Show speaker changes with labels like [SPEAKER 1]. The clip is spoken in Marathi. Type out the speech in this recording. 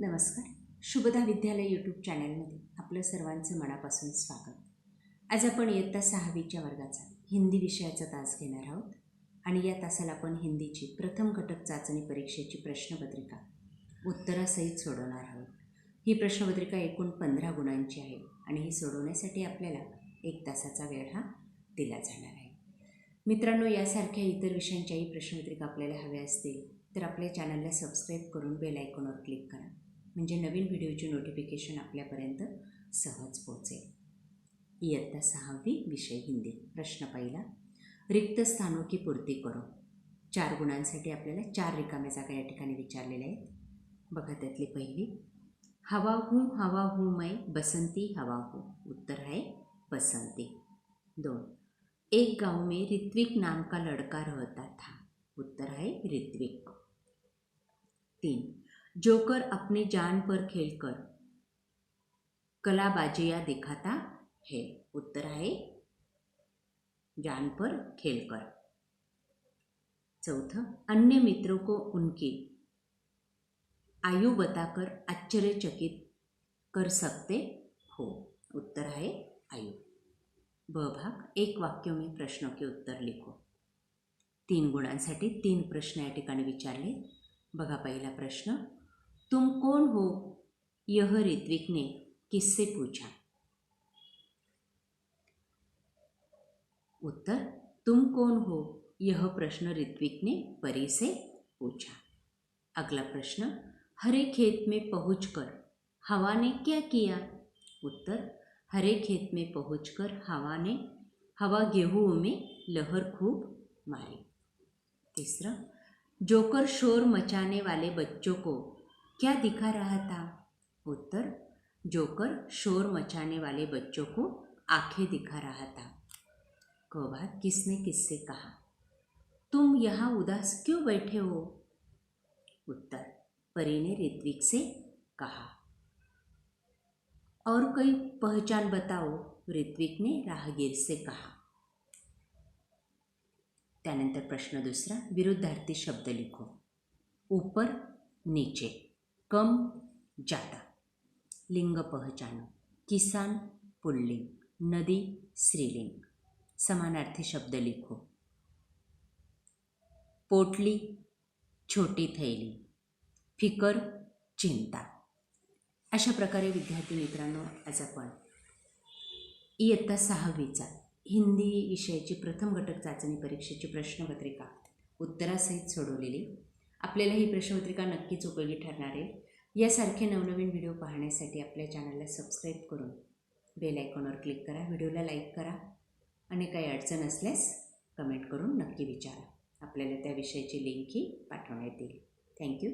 [SPEAKER 1] नमस्कार. शुभदा विद्यालय यूट्यूब चॅनलमध्ये आपलं सर्वांचं मनापासून स्वागत. आज आपण इयत्ता सहावीच्या वर्गाचा हिंदी विषयाचा तास घेणार आहोत आणि या तासाला आपण हिंदीची प्रथम घटक चाचणी परीक्षेची प्रश्नपत्रिका उत्तरासहित सोडवणार आहोत. ही प्रश्नपत्रिका एकूण पंधरा गुणांची आहे आणि ही सोडवण्यासाठी आपल्याला एक तासाचा वेळ हा दिला जाणार आहे. मित्रांनो यासारख्या इतर विषयांच्याही प्रश्नपत्रिका आपल्याला हव्या असतील तर आपल्या चॅनलला सबस्क्राईब करून बेल आयकॉनवर क्लिक करा. म्हणजे नवीन व्हिडिओची नोटिफिकेशन आपल्यापर्यंत सहज पोहोचेल. इयत्ता सहावी विषय हिंदी. प्रश्न पहिला रिक्त स्थानों की पूर्ती करो? चार गुणांसाठी आपल्याला चार रिकाम्या जागा या ठिकाणी विचारलेल्या आहेत. बघा त्यातली पहिली हवा हूँ हवा हूँ मैं बसंती हवा हूँ. उत्तर आहे बसंती. दोन एक गांव में ऋत्विक नाम का लड़का रहता था. उत्तर है ऋत्विक. तीन जोकर अपनी जान पर खेलकर। कलाबाजियां दिखाता है उत्तर आहे जान पर खेलकर। चौथा अन्य मित्रों को उनकी आयु बताकर आश्चर्यचकित कर सकते हो उत्तर है आयु। ब भाग एक वाक्य में प्रश्नों के उत्तर लिखो। तीन गुणांसाठी तीन प्रश्न या ठिकाणी विचारले. बघा पहिला प्रश्न. तुम कौन हो? यह ऋत्विक ने किससे पूछा? उत्तर, तुम कौन हो? यह प्रश्न ऋत्विक ने परी से पूछा। अगला प्रश्न, हरे खेत में पहुंचकर हवा ने क्या किया? उत्तर, हरे खेत में पहुंचकर हवा ने हवा गेहूँ में लहर खूब मारी। तीसरा, जोकर शोर मचाने वाले बच्चों को क्या दिखा रहा था? उत्तर, जोकर शोर मचाने वाले बच्चों को आँखें दिखा रहा था। कौवा किसने किससे कहा? तुम यहाँ उदास क्यों बैठे हो? उत्तर परी ने ऋत्विक से कहा। और कोई पहचान बताओ, ऋत्विक ने राहगीर से कहा। त्यानंतर प्रश्न दुसरा, विरुद्धार्थी शब्द लिखो। ऊपर, नीचे। कम जादा लिंग पहचान। किसान पुल्लिंग। नदी स्त्रीलिंग। समानार्थी शब्द लिखो। पोटली छोटी थैली। फिकर चिंता। अशा प्रकारे विद्यार्थी मित्रांनो आज आपण इयत्ता सहावीचा हिंदी विषयाची प्रथम घटक चाचणी परीक्षेची प्रश्नपत्रिका उत्तरासहित सोडवलेली. आपल्याला ही प्रश्नपत्रिका नक्कीच उपयोगी ठरणार आहे. यासारखे नवनवीन व्हिडिओ पाहण्यासाठी आपल्या चॅनलला सबस्क्राईब करून बेल आयकॉनवर क्लिक करा व्हिडिओला लाईक करा आणि काही अडचण असल्यास कमेंट करून नक्की विचारा. आपल्याला त्याविषयीची लिंकही पाठवण्यात येईल. थँक्यू.